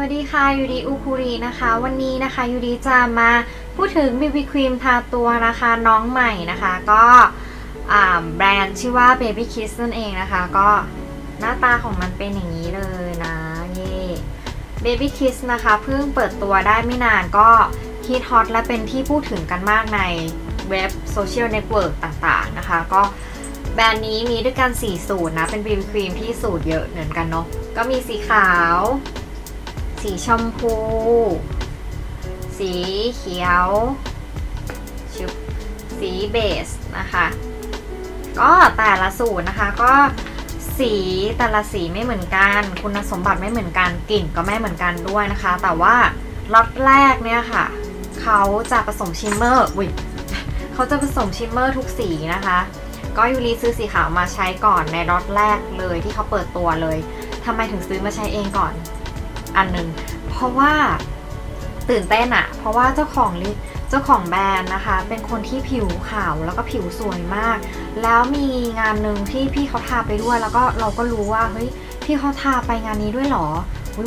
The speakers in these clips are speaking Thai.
วัสดีค่ะยูดีอุคุรีนะคะ วันนี้นะคะยูดีจะมาพูดถึง BB ครีมทาตัวนะคะน้องใหม่นะคะ ก็แบรนด์ชื่อว่า Baby Kiss นั่นเองนะคะ ก็หน้าตาของมันเป็นอย่างนี้เลยนะเย่ Baby Kiss นะคะเพิ่งเปิดตัวได้ไม่นานก็ฮิตฮอตและเป็นที่พูดถึงกันมากในเว็บโซเชียลเน็ตเวิร์กต่างๆนะคะ ก็แบรนด์นี้มีด้วยกัน4สูตรนะ เป็น BB ครีมที่สูตรเยอะเหมือนกันเนาะก็มีสีขาว สีชมพู สีเขียวชุบสีเบสนะคะ ก็แต่ละสูตรนะคะก็สีแต่ละสีไม่เหมือนกัน คุณสมบัติไม่เหมือนกันกลิ่นก็ไม่เหมือนกันด้วยนะคะ แต่ว่าล็อตแรกเนี่ยค่ะเขาจะผสมชิมเมอร์วิเขาจะผสมชิมเมอร์ทุกสีนะคะ ก็ยูรีซื้อสีขาวมาใช้ก่อนในล็อตแรกเลยที่เขาเปิดตัวเลยทำไมถึงซื้อมาใช้เองก่อน อันหนึ่งเพราะว่าตื่นเต้นอะเพราะว่าเจ้าของลิเจ้าของแบรนด์นะคะ เป็นคนที่ผิวขาวแล้วก็ผิวสวยมาก แล้วมีงานหนึ่งที่พี่เขาทาไปด้วย แล้วก็เราก็รู้ว่าเฮ้ยพี่เขาทาไปงานนี้ด้วยเหรอ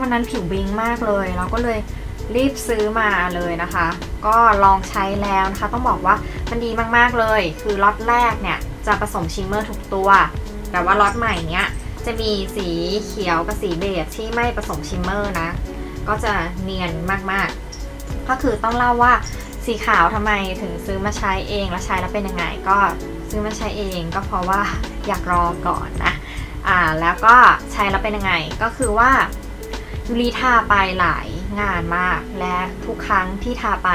วันนั้นผิวบิงมากเลย เราก็เลยรีบซื้อมาเลยนะคะ ก็ลองใช้แล้วนะคะ ต้องบอกว่ามันดีมากๆเลย คือล็อตแรกเนี่ยจะผสมชิมเมอร์ทุกตัว แต่ว่าล็อตใหม่เนี้ย จะมีสีเขียวกับสีเบจที่ไม่ผสมชิมเมอร์นะ ก็จะเนียนมากๆ ก็คือต้องเล่าว่าสีขาวทำไมถึงซื้อมาใช้เองแล้วใช้แล้วเป็นยังไง ก็ซื้อมาใช้เองก็เพราะว่าอยากรอก่อนนะอ่าแล้วก็ใช้แล้วเป็นยังไงก็คือว่ายูรีทาไปหลายงานมาก และทุกครั้งที่ทาไป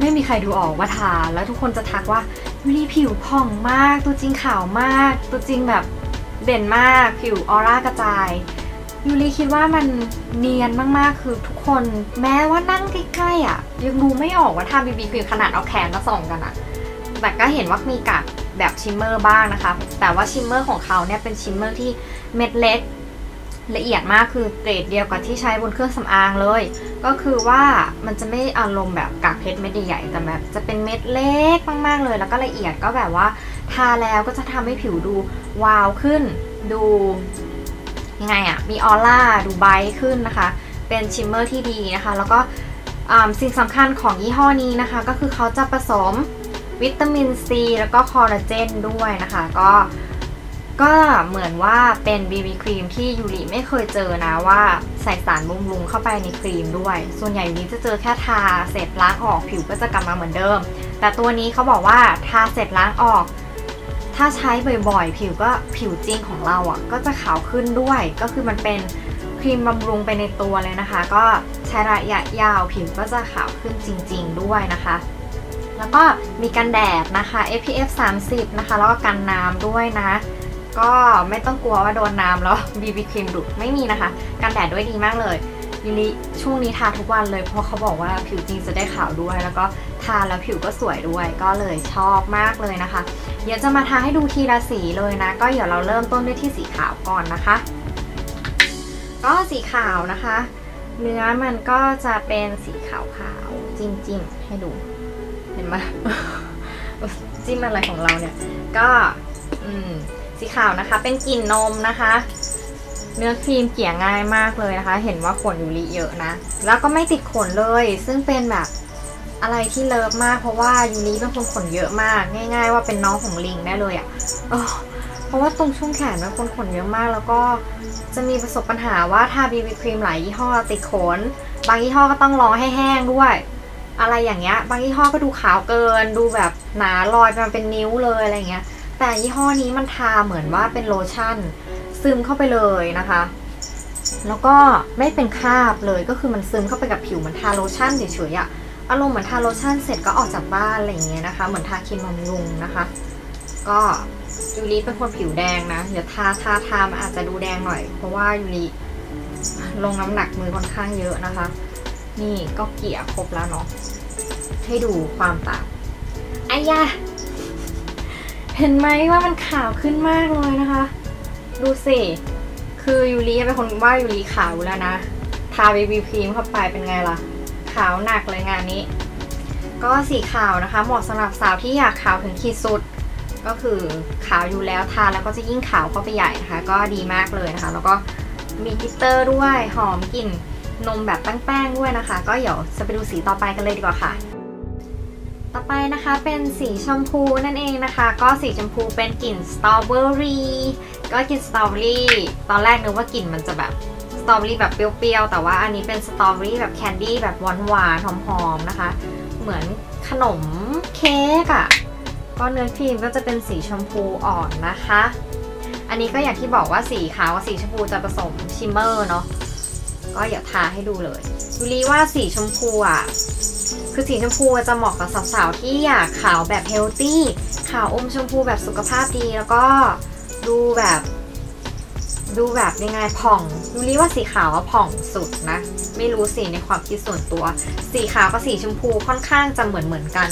ไม่มีใครดูออกว่าทาแล้วทุกคนจะทักว่ายูรีผิวผ่องมาก ตัวจริงขาวมาก ตัวจริงแบบ เด่นมาก ผิวออร่ากระจายยูริคิดว่ามันเนียนมากๆ คือทุกคนแม้ว่านั่งใกล้ๆอะ ยังดูไม่ออกว่าทาบีบีครีมขนาดเอาแขนมาส่องกันอะ แต่ก็เห็นว่ามีกัดแบบชิมเมอร์บ้างนะคะ แต่ว่าชิมเมอร์ของเขาเนี่ยเป็นชิมเมอร์ที่เม็ดเล็ก ละเอียดมากคือเกรดเดียวกับที่ใช้บนเครื่องสำอางเลย ก็คือว่ามันจะไม่อารมณ์แบบกากเพชรเม็ดใหญ่แต่แบบจะเป็นเม็ดเล็กมากๆเลย แล้วก็ละเอียดก็แบบว่า ทาแล้วก็จะทำให้ผิวดูวาวขึ้น ดูยังไงอะมีออร่าดูไบท์ขึ้นนะคะ เป็นชิมเมอร์ที่ดีนะคะ แล้วก็สิ่งสำคัญของยี่ห้อนี้นะคะ ก็คือเขาจะผสมวิตามินซีแล้วก็คอลลาเจนด้วยนะคะ ก็ก็เหมือนว่าเป็น BB ครีมที่ยูริไม่เคยเจอนะว่าใส่สารบำรุงเข้าไปในครีมด้วย ส่วนใหญ่นี้จะเจอแค่ทาเสร็จล้างออกผิวก็จะกลับมาเหมือนเดิม แต่ตัวนี้เขาบอกว่าทาเสร็จล้างออก ถ้าใช้บ่อยๆ ผิวก็ผิวจริงของเราอะก็จะขาวขึ้นด้วย ก็คือมันเป็นครีมบำรุงไปในตัวเลยนะคะ ก็ใช้ระยะยาวผิวก็จะขาวขึ้นจริง ๆ ด้วยนะคะ แล้วก็มีกันแดดนะคะ SPF 30 นะคะ แล้วก็กันน้ำด้วยนะ ก็ไม่ต้องกลัวว่าโดนน้ำแล้ว BB ครีมดุไม่มีนะคะ กันแดดด้วยดีมากเลย ยูริช่วงนี้ทาทุกวันเลยเพราะเขาบอกว่าผิวจริงจะได้ขาวด้วย แล้วก็ทาแล้วผิวก็สวยด้วย ก็เลยชอบมากเลยนะคะ เดี๋ยวจะมาทาให้ดูทีละสีเลยนะ ก็เดี๋ยวเราเริ่มต้นด้วยที่สีขาวก่อนนะคะ ก็สีขาวนะคะ เนื้อมันก็จะเป็นสีขาวๆจิ้มๆให้ดู เห็นไหมจิ้มอะไรของเราเนี่ย ก็อืมสีขาวนะคะ เป็นกลิ่นนมนะคะ เนื้อครีมเกี่ยง่ายมากเลยนะคะ เห็นว่าขนยูริเยอะนะ แล้วก็ไม่ติดขนเลย ซึ่งเป็นแบบอะไรที่เลิฟมาก เพราะว่ายูริเป็นคนขนเยอะมาก ง่าย ๆ ว่าเป็นน้องของลิงได้เลยอะ่ะเพราะว่าตรงช่วงแขนเป็นคนขนเยอะมาก แล้วก็จะมีประสบปัญหาว่าทาบีบีครีมหลายยี่ห้อติดขน บางยี่ห้อก็ต้องรอให้แห้งด้วย อะไรอย่างเงี้ย บางยี่ห้อก็ดูขาวเกิน ดูแบบหนาลอยมาเป็นนิ้วเลยอะไรเงี้ย แต่ยี่ห้อนี้มันทาเหมือนว่าเป็นโลชั่น ซึมเข้าไปเลยนะคะ แล้วก็ไม่เป็นคราบเลยก็คือมันซึมเข้าไปกับผิวเหมือนทาโลชั่นเฉยๆอะอารมณ์เหมือนทาโลชั่นเสร็จก็ออกจากบ้านอะไรอย่างเงี้ยนะคะ เหมือนทาครีมบำรุงนะคะ ก็ยูริเป็นคนผิวแดงนะเดี๋ยวทาทาทามันอาจจะดูแดงหน่อย เพราะว่ายูริลงน้ำหนักมือค่อนข้างเยอะนะคะ นี่ก็เกี่ยครบแล้วเนาะให้ดูความต่างไอ้ยาเห็นไหมว่ามันขาวขึ้นมากเลยนะคะ ดูสิ คือยูริเป็นคนว่ายูริขาวแล้วนะ ทาบีบีครีมเข้าไปเป็นไงล่ะ ขาวหนักเลยงานนี้ ก็สีขาวนะคะ เหมาะสำหรับสาวที่อยากขาวถึงขีดสุด ก็คือขาวอยู่แล้วทาแล้วก็จะยิ่งขาวเข้าไปใหญ่นะคะ ก็ดีมากเลยนะคะ แล้วก็มีกิตเตอร์ด้วย หอมกลิ่นนมแบบแป้งๆด้วยนะคะ ก็เดี๋ยวจะไปดูสีต่อไปกันเลยดีกว่าค่ะ ต่อไปนะคะเป็นสีชมพูนั่นเองนะคะ ก็สีชมพูเป็นกลิ่นสตรอเบอรี่ก็กลิ่นสตรอเบอรี่ตอนแรกนึกว่ากลิ่นมันจะแบบสตรอเบอรี่แบบเปรี้ยวๆ แต่ว่าอันนี้เป็นสตรอเบอรี่แบบแคนดี้แบบหวานๆหอมๆนะคะ เหมือนขนมเค้กอะ่ะก็เนื้อครีมก็จะเป็นสีชมพูอ่อนนะคะ อันนี้ก็อย่างที่บอกว่าสีขาวกับสีชมพูจะผสมชิมเมอร์เนาะก็อย่าทาให้ดูเลย ยูรีว่าสีชมพูอะ คือสีชมพูจะเหมาะกับสาวๆที่อยากขาวแบบเฮลตี้ ขาวอมชมพูแบบสุขภาพดีแล้วก็ดูแบบ ดูแบบยังไงผ่องยูรีว่าสีขาวว่าผ่องสุดนะ ไม่รู้สิในความคิดส่วนตัว สีขาวกับสีชมพูค่อนข้างจะเหมือนเหมือนกัน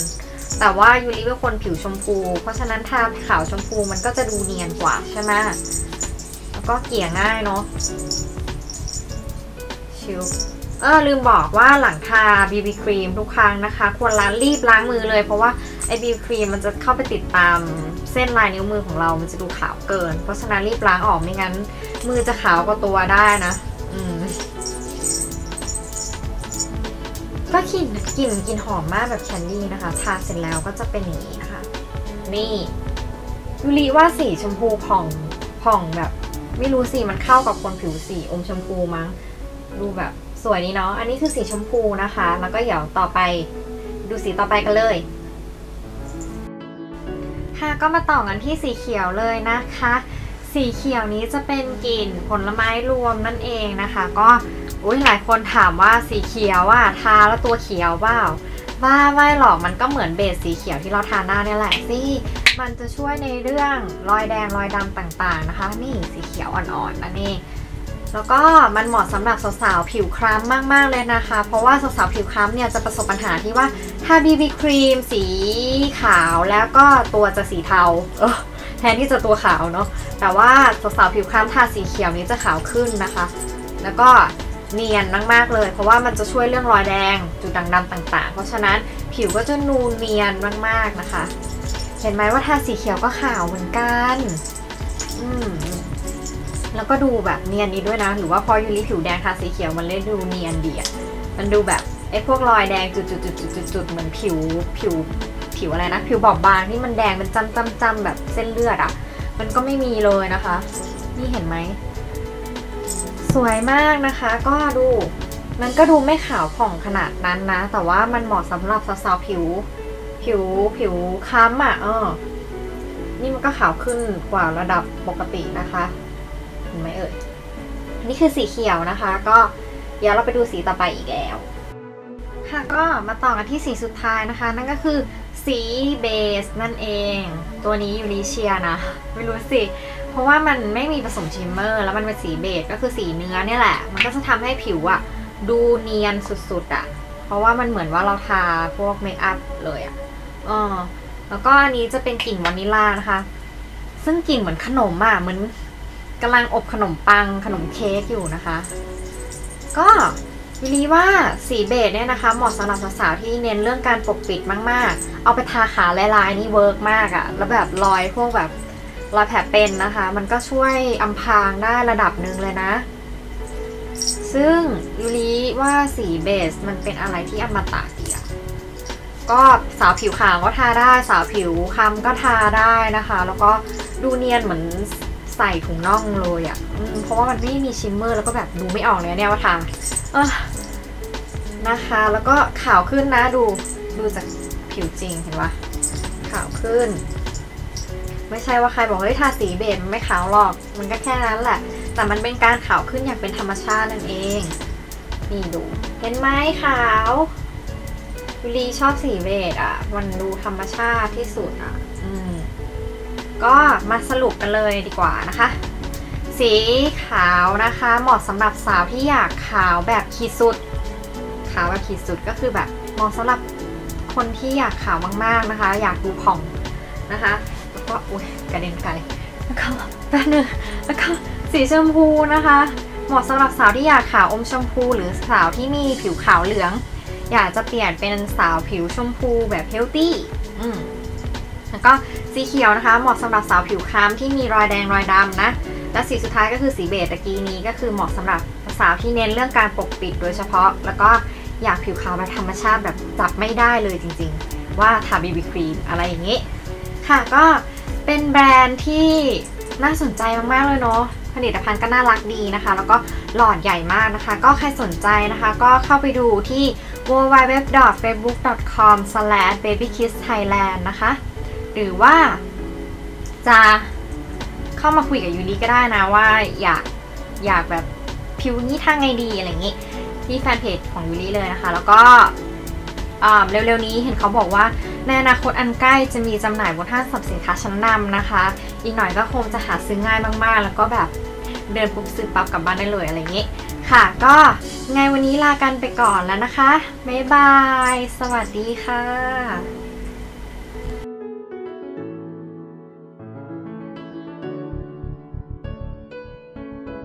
แต่ว่ายูริเป็นคนผิวชมพู เพราะฉะนั้นทาขาวชมพูมันก็จะดูเนียนกว่าใช่ไหมแล้วก็เกลี่ยง่ายเนาะชิว เออลืมบอกว่าหลังทา BB ครีมทุกครั้งนะคะ ควรล้างรีบล้างมือเลย เพราะว่าไอ้ BB ครีมมันจะเข้าไปติดตามเส้นลายนิ้วมือของเรา มันจะดูขาวเกิน เพราะฉะนั้นรีบล้างออกไม่งั้น มือจะขาวกว่าตัวได้นะ อืมก็กลิ่นกลิ่นกลิ่นหอมมากแบบแคนดี้นะคะ ทาเสร็จแล้วก็จะเป็นอย่างนี้นะคะ นี่ยูริว่าสีชมพูผ่องผ่องแบบ ไม่รู้สิมันเข้ากับคนผิวสีอมชมพูมั้ง ดูแบบ สวยดีเนาะ อันนี้คือสีชมพูนะคะ แล้วก็เดี๋ยวต่อไปดูสีต่อไปกันเลย ค่ะก็มาต่อกันที่สีเขียวเลยนะคะ สีเขียวนี้จะเป็นกลิ่นผลไม้รวมนั่นเองนะคะ ก็อุ้ยหลายคนถามว่าสีเขียวอะทาแล้วตัวเขียวเปล่าว่าไม่หรอกมันก็เหมือนเบสสีเขียวที่เราทาหน้าเนี่ยแหละสิมันจะช่วยในเรื่องรอยแดงรอยดำต่างๆนะคะ นี่สีเขียวอ่อนๆนั่นเอง แล้วก็มันเหมาะสำหรับสาวๆผิวคล้ำมากๆเลยนะคะ เพราะว่าสาวๆผิวคล้ำเนี่ยจะประสบปัญหาที่ว่าทา BB ครีมสีขาวแล้วก็ตัวจะสีเทาแทนที่จะตัวขาวเนาะแต่ว่าสาวๆผิวคล้ำทาสีเขียวนี้จะขาวขึ้นนะคะ แล้วก็เนียนมากๆเลย เพราะว่ามันจะช่วยเรื่องรอยแดงจุดด่างดำต่าง ๆ เพราะฉะนั้นผิวก็จะนูนเนียนมากๆนะคะ เห็นไหมว่าทาสีเขียวก็ขาวเหมือนกัน อืม แล้วก็ดูแบบเนียนนี้ด้วยนะหรือว่าพอยูริผิวแดงทาสีเขียวมันเลยดูเนียนดีอะมันดูแบบไอ้พวกรอยแดงจุดๆๆๆๆเหมือนผิวผิวผิวอะไรนะ ผิวบอบบางที่มันแดงเป็นจำจำจำแบบเส้นเลือดอะมันก็ไม่มีเลยนะคะ นี่เห็นไหมสวยมากนะคะ ก็ดูมันก็ดูไม่ขาวผ่องขนาดนั้นนะ แต่ว่ามันเหมาะสำหรับสาวๆผิว ผิวผิวค้ำอะเออนี่มันก็ขาวขึ้นกว่าระดับปกตินะคะ ห็นไหมเอ่ยนี่คือสีเขียวนะคะ ก็เดี๋ยวเราไปดูสีต่อไปอีกแล้ว ค่ะก็มาต่อกันที่สีสุดท้ายนะคะ นั่นก็คือสีเบสนั่นเอง ตัวนี้ยูริเชียนะ ไม่รู้สิ เพราะว่ามันไม่มีผสมชิมเมอร์ แล้วมันเป็นสีเบสก็คือสีเนื้อเนี่ยแหละ มันก็จะทำให้ผิวอะดูเนียนสุดๆอะเพราะว่ามันเหมือนว่าเราทาพวกเมคอัพเลยอะอแล้วก็อันนี้จะเป็นกลิ่นวานิลลานะคะ ซึ่งกลิ่นเหมือนขนมอะเหมือน กำลังอบขนมปังขนมเค้กอยู่นะคะ ก็วิลีว่าสีเบจเนี่ยนะคะ เหมาะสำหรับสาวๆที่เน้นเรื่องการปกปิดมากๆ เอาไปทาขาลายๆนี่เวิร์กมากอะแล้วแบบรอยพวกแบบรอยแผลเป็นนะคะ มันก็ช่วยอำพรางได้ระดับหนึ่งเลยนะ ซึ่งยูริว่าสีเบสมันเป็นอะไรที่อมตะดีอะก็สาวผิวขาวก็ทาได้ สาวผิวคล้ำก็ทาได้นะคะ แล้วก็ดูเนียนเหมือน ใส่ถุงน่องเลยอะ่ะเพราะว่ามันไม่มีชิมเมอร์แล้วก็แบบดูไม่ออกเลยเนี่ยว่าทาเออนะคะ แล้วก็ขาวขึ้นนะดูดูจากผิวจริงเห็นปะขาวขึ้น ไม่ใช่ว่าใครบอกเฮ้ยทาสีเบจมันไม่ขาวหรอก มันก็แค่นั้นแหละ แต่มันเป็นการขาวขึ้นอย่างเป็นธรรมชาตินั่นเอง นี่ดู เห็นไหมขาวยูรีชอบสีเบจอะ มันดูธรรมชาติที่สุดอะ อืม ก็มาสรุปกันเลยดีกว่านะคะ สีขาวนะคะเหมาะสำหรับสาวที่อยากขาวแบบขีดสุด ขาวแบบขีดสุดก็คือแบบเหมาะสำหรับคนที่อยากขาวมากๆนะคะ อยากดูผ่องนะคะ แล้วก็อุ้ยกระเด็นไกลแล้วก็แป๊บนึงแล้วก็สีชมพูนะคะ เหมาะสำหรับสาวที่อยากขาวอมชมพู หรือสาวที่มีผิวขาวเหลือง อยากจะเปลี่ยนเป็นสาวผิวชมพูแบบเฮลตี้อืม ก็สีเขียวนะคะ เหมาะสำหรับสาวผิวคล้ำที่มีรอยแดงรอยดำนะ และสีสุดท้ายก็คือสีเบจตะกี้นี้ก็คือเหมาะสำหรับสาวที่เน้นเรื่องการปกปิดโดยเฉพาะ แล้วก็อยากผิวขาวแบบธรรมชาติแบบจับไม่ได้เลยจริงๆ ว่าทาบีบีครีมอะไรอย่างนี้ ค่ะก็เป็นแบรนด์ที่น่าสนใจมากๆเลยเนาะผลิตภัณฑ์ก็น่ารักดีนะคะ แล้วก็หลอดใหญ่มากนะคะ ก็ใครสนใจนะคะ ก็เข้าไปดูที่ www.facebook.com/babykissthailand นะคะ หรือว่า จะเข้ามาคุยกับยูริก็ได้นะว่าอยากอยากแบบผิวนี้ทางไงดีอะไรอย่างนี้ที่แฟนเพจของยูริเลยนะคะ แล้วก็อ่าเร็วๆนี้เห็นเขาบอกว่าในอนาคตอันใกล้จะมีจำหน่ายบนห้างสรรพสินค้าชั้นนำนะคะ อีกหน่อยก็คงจะหาซื้อง่ายมากๆ แล้วก็แบบเดินปุ๊บซื้อปั๊บกลับบ้านได้เลยอะไรอย่างนี้ ค่ะ ก็ไงวันนี้ลากันไปก่อนแล้วนะคะ บ๊ายบาย สวัสดีค่ะ